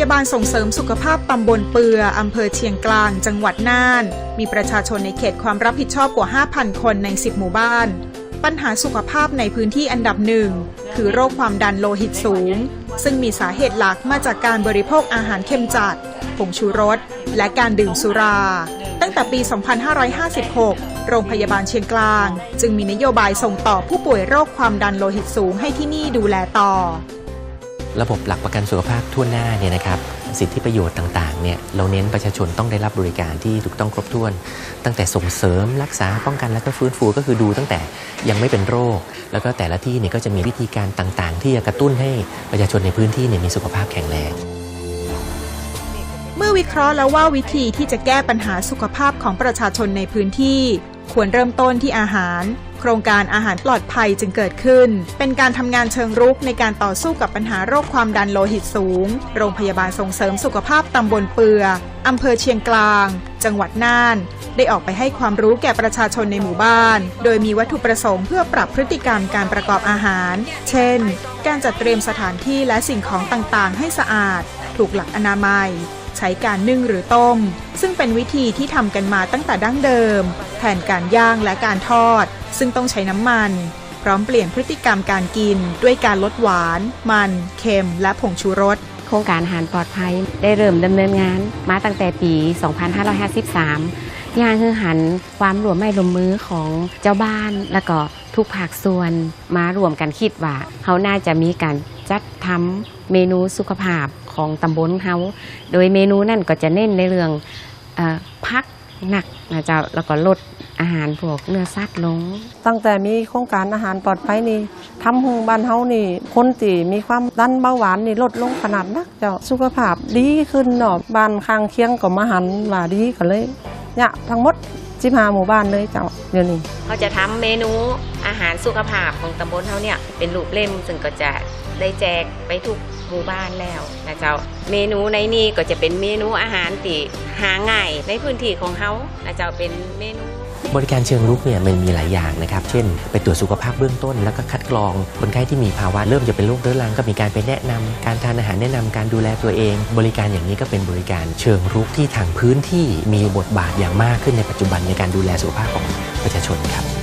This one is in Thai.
ยาบาลส่งเสริมสุขภาพตำบลเปือ อำเภอเชียงกลาง จังหวัดน่าน มีประชาชนในเขตความรับผิดชอบกว่า 5,000 คนใน 10 หมู่บ้าน ปัญหาสุขภาพในพื้นที่อันดับหนึ่ง คือโรคความดันโลหิตสูง ซึ่งมีสาเหตุหลักมาจากการบริโภคอาหารเค็มจัด ผงชูรส และการดื่มสุรา ตั้งแต่ปี 2556 โรงพยาบาลเชียงกลาง จึงมีนโยบายส่งต่อผู้ป่วยโรคความดันโลหิตสูงให้ที่นี่ดูแลต่อ ระบบหลักประกันสุขภาพทั่วหน้าเนี่ยนะครับสิทธิประโยชน์ต่างๆเนี่ยเราเน้นประชาชนต้องได้รับบริการที่ถูกต้องครบถ้วน ตั้งแต่ส่งเสริมรักษาป้องกันและก็ฟื้นฟูก็คือดูตั้งแต่ยังไม่เป็นโรค แล้วก็แต่ละที่เนี่ยก็จะมีวิธีการต่างๆ ที่จะกระตุ้นให้ประชาชนในพื้นที่เนี่ยมีสุขภาพแข็งแรงเมื่อวิเคราะห์แล้วว่าวิธีที่จะแก้ปัญหาสุขภาพของประชาชนในพื้นที่ ควรเริ่มต้นที่อาหาร โครงการอาหารปลอดภัยจึงเกิดขึ้น เป็นการทำงานเชิงรุกในการต่อสู้กับปัญหาโรคความดันโลหิตสูง โรงพยาบาลส่งเสริมสุขภาพตำบลเปืออำเภอเชียงกลาง จังหวัดน่าน ได้ออกไปให้ความรู้แก่ประชาชนในหมู่บ้าน โดยมีวัตถุประสงค์เพื่อปรับพฤติกรรมการประกอบอาหาร เช่น การจัดเตรียมสถานที่และสิ่งของต่างๆ ให้สะอาด ถูกหลักอนามัย ใช้การนึ่งหรือต้ม ซึ่งเป็นวิธีที่ทำกันมาตั้งแต่ดั้งเดิม แทนการย่างและการทอด ซึ่งต้องใช้น้ำมัน พร้อมเปลี่ยนพฤติกรรมการกิน ด้วยการลดหวาน มัน เค็ม และผงชูรสโครงการอาหารปลอดภัยได้เริ่มดำเนินงาน มาตั้งแต่ปี 2553งานคือหันความรวมไม่รวมมือของเจ้าบ้าน แล้วก็ทุกภาคส่วนมารวมกันคิดว่าเขาน่าจะมีการจัดทำเมนูสุขภาพ ของตำบลเขาโดยเมนูนั่นก็จะเน้นในเรื่องอพักหนักนะเจ้าแล้วก็ลดอาหารพวกเนื้อสัตว์ลง ตั้งแต่มีโครงการอาหารปลอดภัยนี่ทำหงบ้านเฮานี่คนตีมีความดันเบาหวานนี่ลดลงขนาดนักเจ้าสุขภาพดีขึ้นเนาะบ้านข้างเคียงก็มาหันว่าดีกันเลย เนี่ยทั้งหมด15หมู่บ้านเลยเจ้าเดี๋ยวนี้เขาจะทำเมนูอาหารสุขภาพของตำบลเขาเนี่ยเป็นรูปเล่มซึ่งก็จะได้แจกไปทุกหมู่บ้านแล้วนะเจ้า เมนูในนี้ก็จะเป็นเมนูอาหารที่หาง่ายในพื้นที่ของเขานะเจ้าเป็นเมนู บริการเชิงรุกเนี่ยมันมีหลายอย่างนะครับ เช่น ไปตรวจสุขภาพเบื้องต้น แล้วก็คัดกรอง คนไข้ที่มีภาวะเริ่มจะเป็นโรคเรื้อรังก็มีการไปแนะนำการทานอาหารแนะนำการดูแลตัวเอง บริการอย่างนี้ก็เป็นบริการเชิงรุกที่ทางพื้นที่มีบทบาทอย่างมากขึ้นในปัจจุบันในการดูแลสุขภาพของประชาชนครับ